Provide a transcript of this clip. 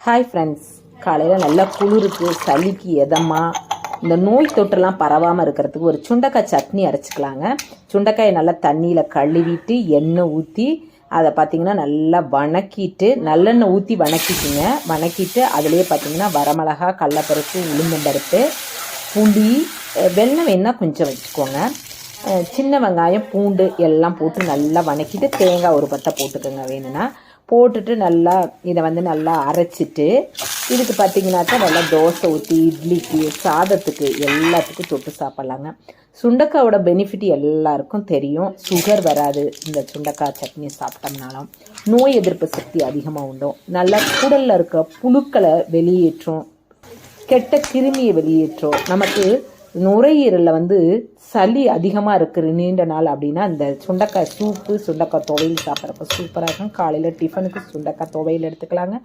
Hi friends காலையில் நல்லா குளிருக்கு சளிக்கு எதமா இந்த நோய் தொற்றுலாம் பரவாமல் இருக்கிறதுக்கு ஒரு சுண்டக்காய் சட்னி அரைச்சிக்கலாங்க. சுண்டக்காயை நல்லா தண்ணியில் கழுவிட்டு எண்ணெய் ஊற்றி அதை பார்த்தீங்கன்னா நல்லா வணக்கிட்டு நல்லெண்ணெய் ஊற்றி வணக்கிட்டுங்க வணக்கிட்டு அதுலேயே பார்த்தீங்கன்னா வரமிளகா கடலப்பருப்பு உளுந்தம்பருப்பு புளி அஹ் வெல்லம் வேணால் கொஞ்சம் வச்சுக்கோங்க. சின்ன வெங்காயம் பூண்டு எல்லாம் போட்டு நல்லா வணக்கிட்டு தேங்காய் ஒரு பத்தை போட்டுக்கோங்க வேணும்னா. போட்டுட்டு நல்லா இதை வந்து நல்லா அரைச்சிட்டு இதுக்கு பார்த்தீங்கன்னாக்கா நல்லா தோசை ஊற்றி இட்லிக்கு சாதத்துக்கு எல்லாத்துக்கும் தொட்டு சாப்பிட்லாங்க. சுண்டக்காவோட பெனிஃபிட் எல்லாருக்கும் தெரியும். சுகர் வராது. இந்த சுண்டக்காய் சட்னி சாப்பிட்டோம்னாலும் நோய் எதிர்ப்பு சக்தி அதிகமாக உண்டும் நல்லா குடலில் இருக்க புழுக்களை வெளியேற்றும் கெட்ட கிருமியை வெளியேற்றும். நமக்கு நுரையீரலில் வந்து சளி அதிகமாக இருக்குது நீண்ட நாள் அப்படின்னா இந்த சுண்டக்காய் சூப்பு சுண்டக்காய் துவையல் சாப்பிட்றப்ப சூப்பராக இருக்கும். காலையில் டிஃபனுக்கு சுண்டக்காய் துவையல் எடுத்துக்கலாங்க.